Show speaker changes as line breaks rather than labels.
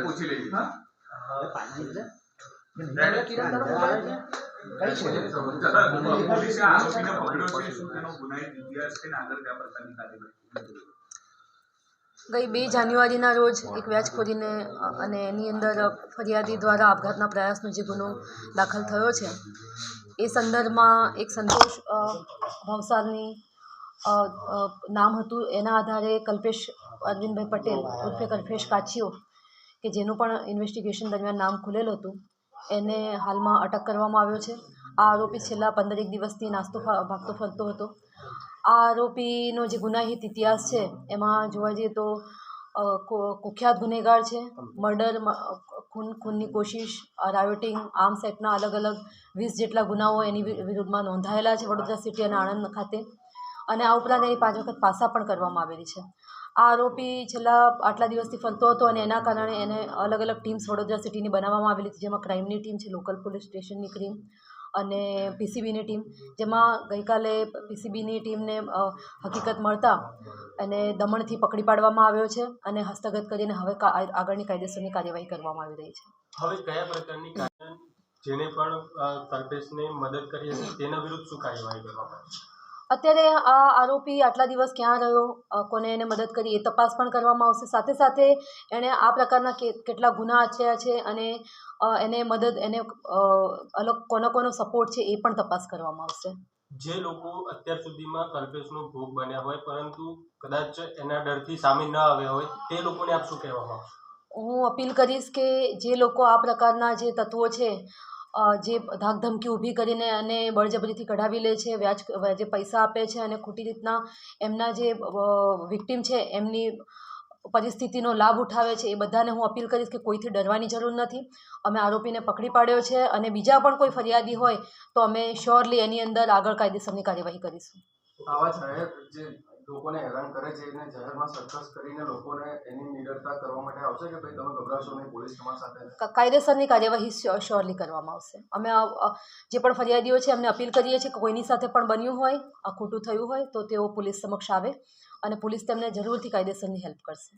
પૂછી
ગઈ બે જાન્યુઆરીના રોજ એક વ્યાજખોરીને અને એની અંદર ફરિયાદી દ્વારા આપઘાતના પ્રયાસનો જે ગુનો દાખલ થયો છે એ સંદર્ભમાં એક સંતોષ ભવસારની નામ હતું. એના આધારે કલ્પેશ, અરવિંદભાઈ પટેલ ઉર્ફે કલ્પેશ કાછીઓ કે જેનું પણ ઇન્વેસ્ટિગેશન દરમિયાન નામ ખુલેલું હતું, એને હાલમાં અટક કરવામાં આવ્યો છે. આ આરોપી છેલ્લા પંદરેક દિવસથી નાસ્તો ભાગતો ફરતો હતો. આ આરોપીનો જે ગુનાહિત ઇતિહાસ છે, એમાં જોવા જઈએ તો કુખ્યાત ગુનેગાર છે, મર્ડર ખૂન ખૂનની કોશિશ રાયોટિંગ આર્મ્સ એક્ટના અલગ અલગ વીસ જેટલા ગુનાઓ એની વિરુદ્ધમાં નોંધાયેલા છે વડોદરા સિટી અને આણંદ ખાતે. અને આ ઉપરાંત એની પાંચ વખત પાસા પણ કરવામાં આવેલી છે. આ આરોપી છેલ્લા આટલા દિવસથી ફરતો હતો અને એના કારણે એને અલગ અલગ ટીમ્સ વડોદરા સિટીની બનાવવામાં આવેલી હતી, જેમાં ક્રાઇમની ટીમ છે, લોકલ પોલીસ સ્ટેશનની ટીમ અને પીસીબીની ટીમ જેમાં ગઈકાલે પીસીબીની ટીમને હકીકત મળતા એને દમણથી પકડી પાડવામાં આવ્યો છે અને હસ્તગત કરીને હવે આગળની કાયદેસરની કાર્યવાહી કરવામાં આવી રહી છે.
હવે કયા પ્રકારની જેને પણ અ, મદદ કરી તેના વિરુદ્ધ શું કાર્યવાહી કરવામાં આવશે
અત્યારે આ આરોપી આટલા દિવસ ક્યાં રહ્યો? કોને એને મદદ કરી? એ તપાસ પણ કરવામાં આવશે. સાથે સાથે એણે આ પ્રકારના કેટલા ગુના આચર્યા છે અને એને મદદ એને અલગ કોનો કોનો સપોર્ટ છે એ પણ તપાસ કરવામાં આવશે.
જે લોકો અત્યાર સુધીમાં કલ્પેશનો ભોગ બન્યા હોય પરંતુ કદાચ એના ડરથી સામે ન આવ્યા હોય તે લોકોને આપ શું કહેવામાં
હું અપીલ કરીશ કે જે લોકો આ પ્રકારના જે તત્વો છે જે ધાકધમકી ઊભી કરીને અને બળજબરીથી કઢાવી લે છે, વ્યાજ જે પૈસા આપે છે અને ખોટી રીતના એમના જે વિક્ટીમ છે એમની પરિસ્થિતિનો લાભ ઉઠાવે છે, એ બધાને હું અપીલ કરીશ કે કોઈથી ડરવાની જરૂર નથી. અમે આરોપીને પકડી પાડ્યો છે અને બીજા પણ કોઈ ફરિયાદી હોય તો અમે શ્યોરલી એની અંદર આગળ કાયદેસરની કાર્યવાહી કરીશું.
આવા જે લોકોને હેરાન કરે છે એને જાહેરમાં સરકસ કરીને લોકોને એની નિડરતા કરવા માટે આવશે કે ભાઈ તમે ગભરાશો નહીં પોલીસ તમારી સાથે
કાયદેસરની કાર્યવાહી શ્યો- શ્યોરલી કરવામાં આવશે. અમે જે પણ ફરિયાદીઓ છે એમને અપીલ કરીએ છીએ કે કોઈની સાથે પણ બન્યું હોય આ ખોટું થયું હોય તો તેઓ પોલીસ સમક્ષ આવે અને પોલીસ તેમને જરૂરથી કાયદેસરની હેલ્પ કરશે.